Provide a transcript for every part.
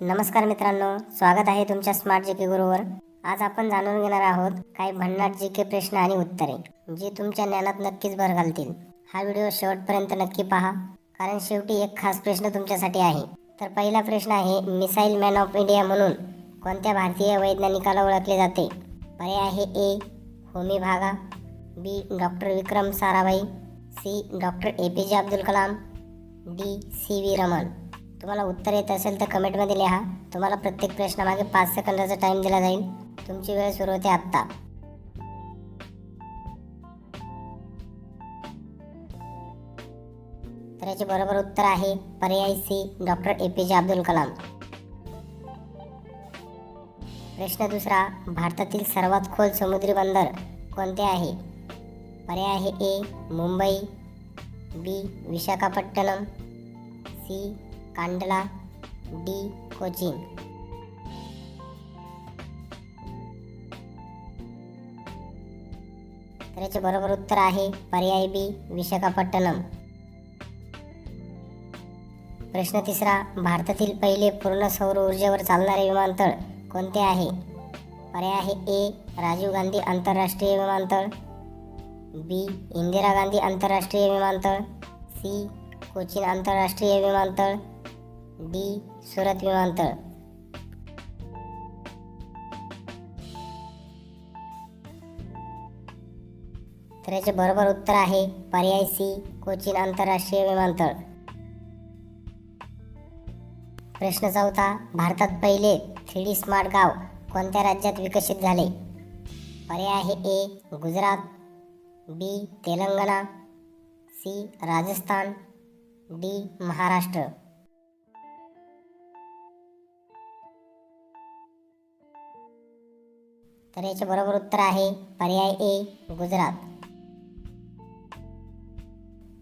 नमस्कार मित्रांनो स्वागत आहे तुमच्या स्मार्ट जी के गुरुवर. आज आपण जाणून घेणार आहोत काही भन्नाट जी के प्रश्न आणि उत्तरे जे तुमच्या ज्ञानात नक्कीच भर घालतील. हा व्हिडिओ शेवटपर्यंत नक्की पहा कारण शेवटी एक खास प्रश्न तुमच्यासाठी आहे. तर पहिला प्रश्न आहे मिसाईल मॅन ऑफ इंडिया म्हणून कोणत्या भारतीय वैज्ञानिकाला ओळखले जाते? पर्याय आहे A Homi Bhabha B doctor Vikram Sarabhai C doctor A P J Abdul Kalam D C V Raman. तुम्हाला उत्तर येत असेल तर कमेंटमध्ये लिहा. तुम्हाला प्रत्येक प्रश्नामागे पाच सेकंदाचा टाईम दिला जाईल. तुमची वेळ सुरू होते आत्ता. तर याचे बरोबर उत्तर आहे पर्याय C doctor A P J Abdul Kalam. प्रश्न दुसरा भारतातील सर्वात खोल समुद्री बंदर कोणते आहे? पर्याय आहे A Mumbai B Visakhapatnam C Kandla D Cochin तर याचे बरोबर उत्तर आहे पर्याय बी विशाखापट्टणम. प्रश्न तिसरा भारतातील पहिले पूर्ण सौर ऊर्जेवर चालणारे विमानतळ कोणते आहे? पर्याय आहे ए राजीव गांधी आंतरराष्ट्रीय विमानतळ बी इंदिरा गांधी आंतरराष्ट्रीय विमानतळ सी कोचीन आंतरराष्ट्रीय विमानतळ डी. सुरत विमानतळ. तर याचे बरोबर उत्तर आहे पर्याय सी कोचीन आंतरराष्ट्रीय विमानतळ. प्रश्न चौथा भारतात पहिले थ्री डी स्मार्ट गाव कोणत्या राज्यात विकसित झाले? पर्याय आहे A Gujarat B Telangana C Rajasthan D Maharashtra. तर याचे बरोबर उत्तर आहे पर्याय ए गुजरात.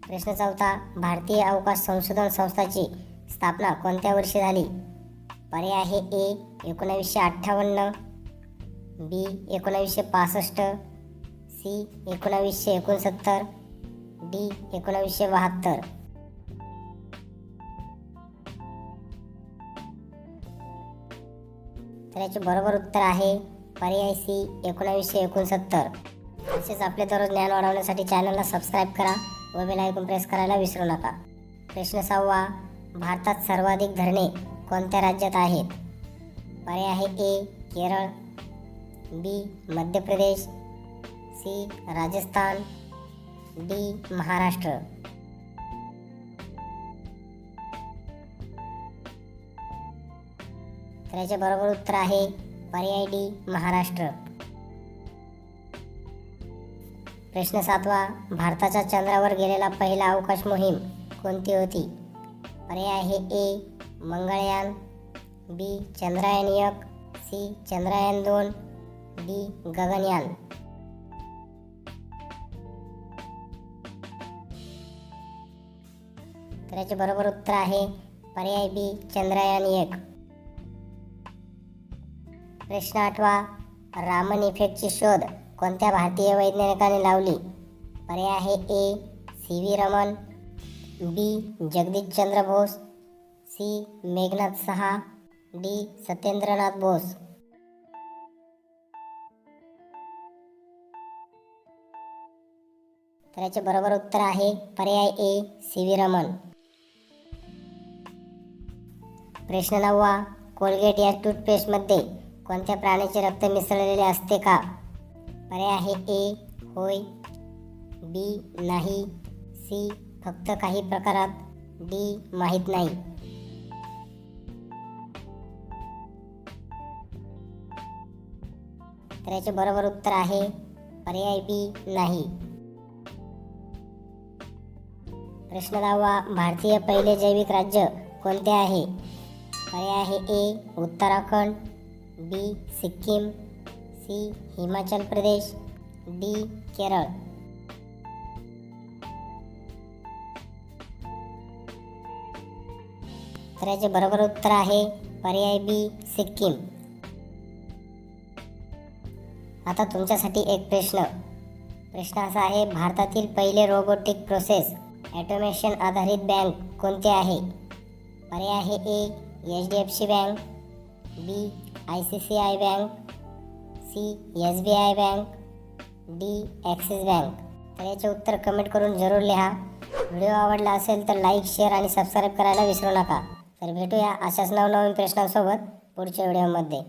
प्रश्न चौथा भारतीय अवकाश संशोधन संस्थाची स्थापना कोणत्या वर्षी झाली? पर्याय आहे ए एकोणावीसशे अठ्ठावन्न बी एकोणावीसशे पासष्ट सी एकोणावीसशे एकोणसत्तर डी एकोणावीसशे बहात्तर. तर याचे बरोबर उत्तर आहे पर्याय सी एकोणावीसशे एकोणसत्तर. तसेच आपले दररोज ज्ञान वाढवण्यासाठी चॅनलला सबस्क्राईब करा व बेल ऐकून प्रेस करायला विसरू नका. प्रश्न सहावा भारतात सर्वाधिक धरणे कोणत्या राज्यात आहेत? पर्याय आहे A Kerala B Madhya Pradesh C Rajasthan D Maharashtra. तर बरोबर उत्तर आहे पर्याय डी महाराष्ट्र. प्रश्न सातवा भारताच्या चंद्रावर गेलेला पहिला अवकाश मोहीम कोणती होती? पर्याय आहे ए मंगळयान बी चंद्रयान एक सी चंद्रयान दोन डी गगनयान. तर याचे बरोबर उत्तर आहे पर्याय बी चंद्रयान एक. प्रश्न आठवा. रामन इफेक्टची शोध कोणत्या भारतीय वैज्ञानिकाने लावली? पर्याय आहे A C V Raman B Jagadish Chandra Bose C Meghnad Saha D Satyendranath Bose. तर याचे बरोबर उत्तर आहे पर्याय ए सी व्ही रमन. प्रश्न नववा कोलगेट या टूथपेस्टमध्ये कोणत्या प्राण्याचे रक्त मिसळलेले असते का? पर्याय आहे ए होय. बी नाही. सी फक्त काही प्रकारात. डी माहीत नाही. तर याचे बरोबर उत्तर आहे पर्याय बी नाही. प्रश्न दहावा भारतीय पहिले जैविक राज्य कोणते आहे? पर्याय आहे A Uttarakhand. B Sikkim C Himachal Pradesh D Kerala. तर याचे बरोबर उत्तर आहे पर्याय बी सिक्कीम. आता तुमच्यासाठी एक प्रश्न. प्रश्न असा आहे भारतातील पहिले रोबोटिक प्रोसेस ॲटोमेशन आधारित बँक कोणते आहे? पर्याय आहे A H D F C bank B I C C I bank C S B I bank D Axis bank. तर याचे उत्तर कमेंट करून जरूर लिहा. व्हिडिओ आवडला असेल तर लाईक शेअर आणि सबस्क्राईब करायला विसरू नका. तर भेटूया अशाच नवनवीन प्रश्नांसोबत पुढच्या व्हिडिओमध्ये.